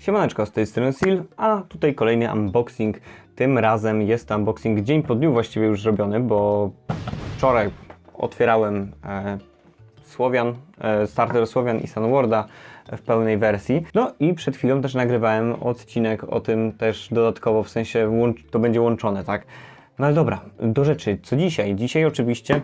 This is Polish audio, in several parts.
Siemaneczko, z tej strony Sil, a tutaj kolejny unboxing. Tym razem jest to unboxing dzień po dniu właściwie już zrobiony, bo wczoraj otwierałem e, Słowian, e, Starter Słowian i Sunwarda w pełnej wersji. No i przed chwilą też nagrywałem odcinek o tym też dodatkowo, w sensie to będzie łączone, tak? No ale dobra, do rzeczy. Co dzisiaj? Dzisiaj oczywiście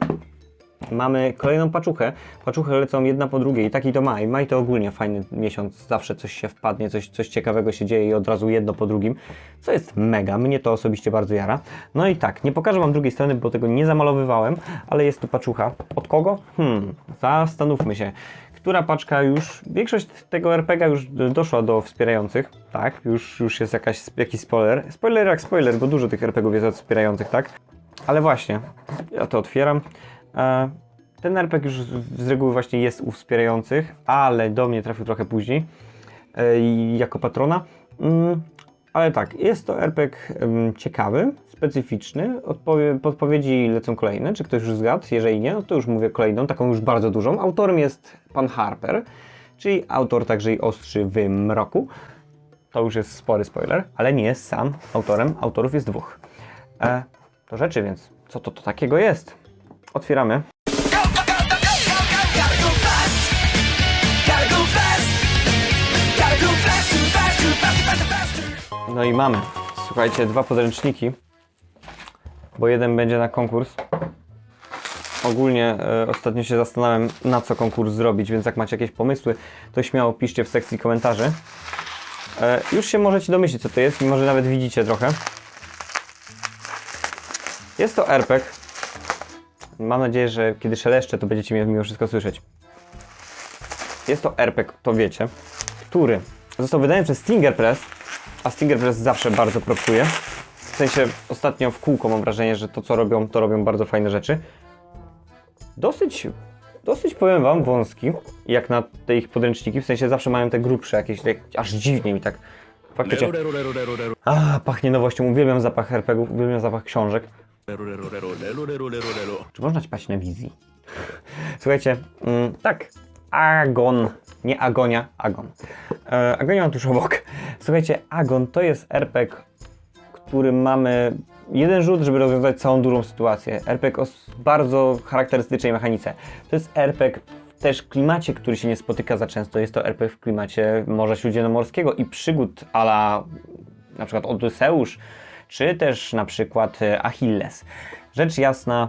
Mamy kolejną paczuchę. Paczuchy lecą jedna po drugiej. Taki to maj. Maj to ogólnie fajny miesiąc. Zawsze coś się wpadnie, coś, coś ciekawego się dzieje i od razu jedno po drugim. Co jest mega. Mnie to osobiście bardzo jara. No i tak, nie pokażę Wam drugiej strony, bo tego nie zamalowywałem, ale jest tu paczucha. Od kogo? Hmm, zastanówmy się. Która paczka już, większość tego RPG już doszła do wspierających, tak? Już, już jest jakaś, jakiś spoiler. Spoiler jak spoiler, bo dużo tych RPGów jest od wspierających, tak? Ale właśnie, ja to otwieram. E, Ten RPG już z reguły właśnie jest u wspierających, ale do mnie trafił trochę później e, jako patrona. Mm, Ale tak, jest to RPG ciekawy, specyficzny. Odpowie, podpowiedzi lecą kolejne. Czy ktoś już zgadł? Jeżeli nie, no to już mówię kolejną, taką już bardzo dużą. Autorem jest pan Harper, czyli autor także i Ostrzy w Mroku. To już jest spory spoiler, ale nie jest sam autorem. Autorów jest dwóch. E, do rzeczy więc, co to, to takiego jest? Otwieramy. No i mamy. Słuchajcie, dwa podręczniki, bo jeden będzie na konkurs. Ogólnie e, ostatnio się zastanawiam, na co konkurs zrobić, więc jak macie jakieś pomysły, to śmiało piszcie w sekcji komentarzy. E, już się możecie domyślić, co to jest i może nawet widzicie trochę. Jest to RPG. Mam nadzieję, że kiedy szeleszczę, to będziecie mnie mimo wszystko słyszeć. Jest to RPG, to wiecie, który został wydany przez Stinger Press, a Stinger Press zawsze bardzo propsuje. W sensie ostatnio w kółko mam wrażenie, że to co robią, to robią bardzo fajne rzeczy. Dosyć, dosyć powiem wam wąski, jak na te ich podręczniki, w sensie zawsze mają te grubsze jakieś, tak, aż dziwnie mi tak. Faktycznie. A, pachnie nowością, uwielbiam zapach RPGów, uwielbiam zapach książek. Czy można ćpać na wizji? Słuchajcie, mm, tak, Agon, nie Agonia, Agon. E, Agonia mam tuż obok. Słuchajcie, Agon to jest RPG, którym mamy jeden rzut, żeby rozwiązać całą dużą sytuację. RPG o bardzo charakterystycznej mechanice. To jest RPG w też klimacie, który się nie spotyka za często. Jest to RPG w klimacie Morza Śródziemnomorskiego i przygód ala na przykład Odyseusz, czy też na przykład e, Achilles. Rzecz jasna,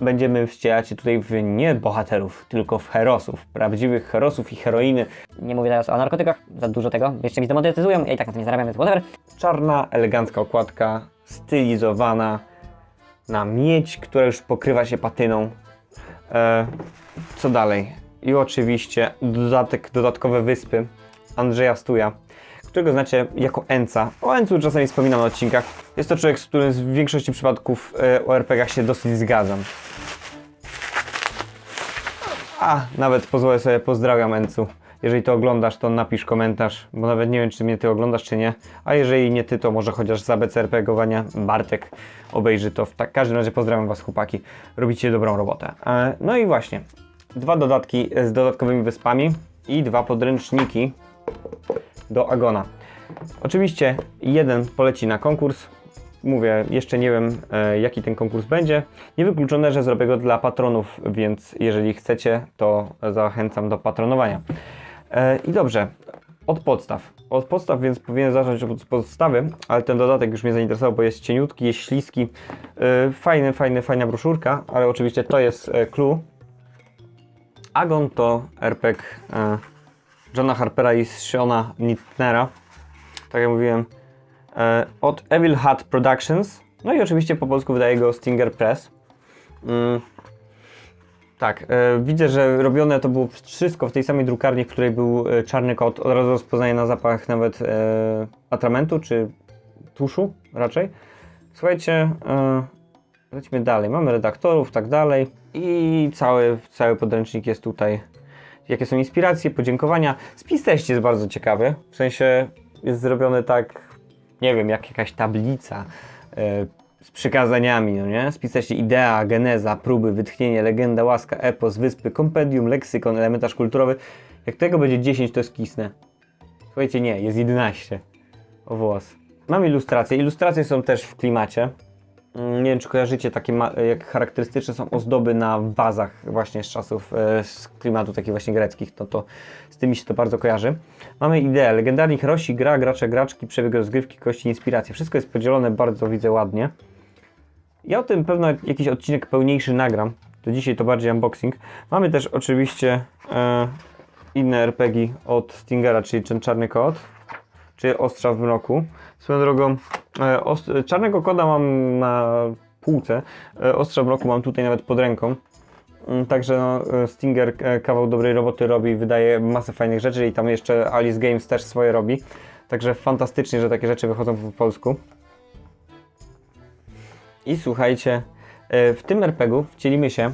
będziemy wcielać się tutaj w nie bohaterów, tylko w herosów, prawdziwych herosów i heroiny. Nie mówię teraz o narkotykach, za dużo tego. Jeszcze mi zdemonetyzują, ja i tak na tym nie zarabiam, więc whatever. Czarna, elegancka okładka, stylizowana na miedź, która już pokrywa się patyną. E, co dalej? I oczywiście dodatek, dodatkowe wyspy Andrzeja Stuja, którego znacie jako Enca. O Encu czasami wspominam na odcinkach. Jest to człowiek, z którym w większości przypadków e, o RPG-ach się dosyć zgadzam. A, nawet pozwolę sobie pozdrawiam Encu. Jeżeli to oglądasz, to napisz komentarz, bo nawet nie wiem, czy mnie ty oglądasz, czy nie. A jeżeli nie ty, to może chociaż z ABC RPGowania Bartek obejrzy to. W tak, każdym razie pozdrawiam was chłopaki. Robicie dobrą robotę. E, no i właśnie, dwa dodatki z dodatkowymi wyspami i dwa podręczniki do Agona. Oczywiście jeden poleci na konkurs. Mówię, jeszcze nie wiem e, jaki ten konkurs będzie. Niewykluczone, że zrobię go dla patronów, więc jeżeli chcecie, to zachęcam do patronowania. E, I dobrze, od podstaw. Od podstaw, więc powinien zacząć od podstawy, ale ten dodatek już mnie zainteresował, bo jest cieniutki, jest śliski. E, Fajny, fajny, fajna broszurka, ale oczywiście to jest clue. Agon to RPG Johna Harpera i Shona Nittnera. Tak jak mówiłem, e, od Evil Hat Productions. No i oczywiście po polsku wydaje go Stinger Press. Mm. Tak, e, widzę, że robione to było wszystko w tej samej drukarni, w której był e, czarny kot. Od razu rozpoznaję na zapach nawet atramentu czy tuszu raczej. Słuchajcie, lecimy dalej. Mamy redaktorów, tak dalej. I cały, cały podręcznik jest tutaj. Jakie są inspiracje, podziękowania. Spis treści jest bardzo ciekawy. W sensie jest zrobiony tak, nie wiem, jak jakaś tablica e, z przykazaniami, no nie? Spis treści idea, geneza, próby, wytchnienie, legenda, łaska, epos, wyspy, kompendium, leksykon, elementarz kulturowy. Jak tego będzie 10, to jest kisnę. Słuchajcie, nie, jest 11. O włos. Mam ilustracje. Ilustracje są też w klimacie. Mm, Nie wiem, czy kojarzycie takie, jak charakterystyczne są ozdoby na wazach właśnie z czasów, e, z klimatu takich właśnie greckich, to, to z tymi się to bardzo kojarzy. Mamy ideę, legendarni herosi, gra, gracze, graczki, przebieg rozgrywki, kości, inspiracje. Wszystko jest podzielone bardzo, widzę, ładnie. Ja o tym pewno jakiś odcinek pełniejszy nagram. To dzisiaj to bardziej unboxing. Mamy też oczywiście e, inne RPG od Stingera, czyli ten czarny kod, czy Ostrza w mroku. Swoją drogą, czarnego koda mam na półce, e, Ostrza w mam tutaj nawet pod ręką. Mm, Także no, e, Stinger e, kawał dobrej roboty robi wydaje masę fajnych rzeczy i tam jeszcze Alice Games też swoje robi. Także fantastycznie, że takie rzeczy wychodzą po polsku. I słuchajcie, e, w tym RPG-u wcielimy się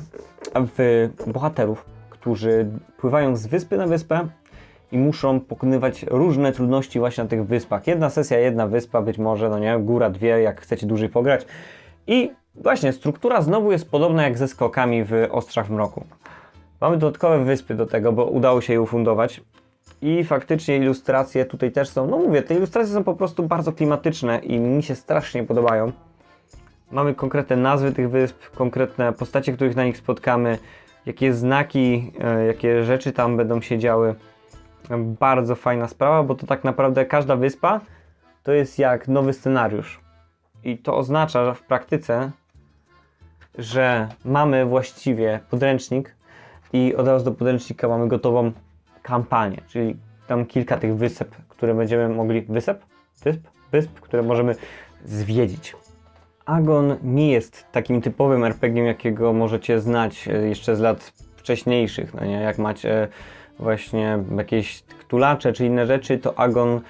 w bohaterów, którzy pływają z wyspy na wyspę i muszą pokonywać różne trudności właśnie na tych wyspach. Jedna sesja, jedna wyspa, być może, no nie, góra, dwie, jak chcecie dłużej pograć. I właśnie struktura znowu jest podobna jak ze skokami w Ostrzach Mroku. Mamy dodatkowe wyspy do tego, bo udało się je ufundować. I faktycznie ilustracje tutaj też są. No mówię, te ilustracje są po prostu bardzo klimatyczne i mi się strasznie podobają. Mamy konkretne nazwy tych wysp, konkretne postacie, których na nich spotkamy, jakie znaki, e, jakie rzeczy tam będą się działy. Bardzo fajna sprawa, bo to tak naprawdę każda wyspa to jest jak nowy scenariusz. I to oznacza że w praktyce, że mamy właściwie podręcznik i od razu do podręcznika mamy gotową kampanię, czyli tam kilka tych wysep, które będziemy mogli. Wysep? Wysp? Wysp, które możemy zwiedzić. Agon nie jest takim typowym RPG, jakiego możecie znać e, jeszcze z lat wcześniejszych. No nie? Jak macie właśnie jakieś ktulacze czy inne rzeczy, to Agon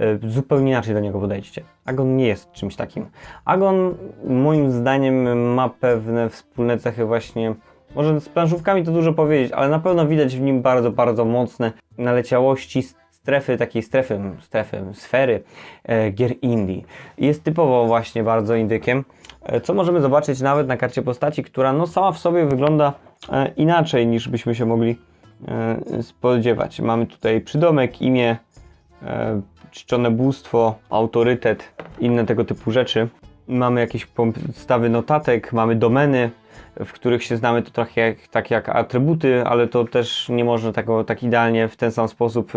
e, zupełnie inaczej do niego podejdźcie. Agon nie jest czymś takim. Agon moim zdaniem ma pewne wspólne cechy właśnie, może z planszówkami to dużo powiedzieć, ale na pewno widać w nim bardzo, bardzo mocne naleciałości strefy, takiej strefy, strefy, sfery e, gier indie. Jest typowo właśnie bardzo indykiem, e, co możemy zobaczyć nawet na karcie postaci, która no sama w sobie wygląda e, inaczej niż byśmy się mogli spodziewać. Mamy tutaj przydomek, imię, e, czczone bóstwo, autorytet, inne tego typu rzeczy. Mamy jakieś podstawy notatek, mamy domeny, w których się znamy to trochę jak, tak jak atrybuty, ale to też nie można tego tak idealnie w ten sam sposób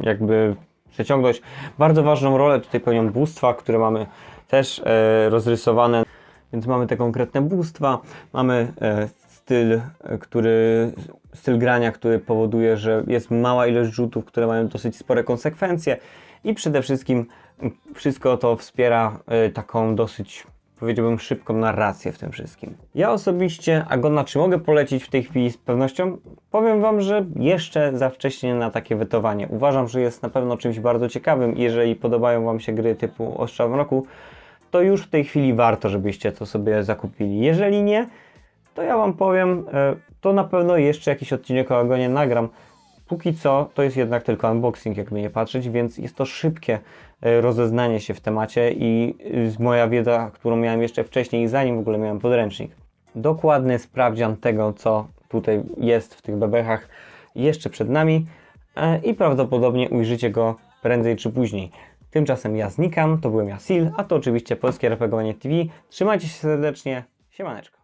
jakby przeciągnąć. Bardzo ważną rolę tutaj pełnią bóstwa, które mamy też e, rozrysowane, więc mamy te konkretne bóstwa, mamy e, styl, e, który, styl grania, który powoduje, że jest mała ilość rzutów, które mają dosyć spore konsekwencje i przede wszystkim wszystko to wspiera e, taką dosyć powiedziałbym, szybką narrację w tym wszystkim. Ja osobiście Agona, czy mogę polecić w tej chwili z pewnością? Powiem Wam, że jeszcze za wcześnie na takie wetowanie. Uważam, że jest na pewno czymś bardzo ciekawym jeżeli podobają Wam się gry typu Ostrza w Mroku, to już w tej chwili warto, żebyście to sobie zakupili. Jeżeli nie, to ja Wam powiem, e, to na pewno jeszcze jakiś odcinek o Agonie nagram. Póki co to jest jednak tylko unboxing, jakby nie patrzeć, więc jest to szybkie e, rozeznanie się w temacie i y, moja wiedza, którą miałem jeszcze wcześniej, zanim w ogóle miałem podręcznik. Dokładny sprawdzian tego, co tutaj jest w tych bebechach, jeszcze przed nami e, i prawdopodobnie ujrzycie go prędzej czy później. Tymczasem ja znikam, to byłem ja Sil, a to oczywiście Polskie RPGowanie TV. Trzymajcie się serdecznie, siemaneczko.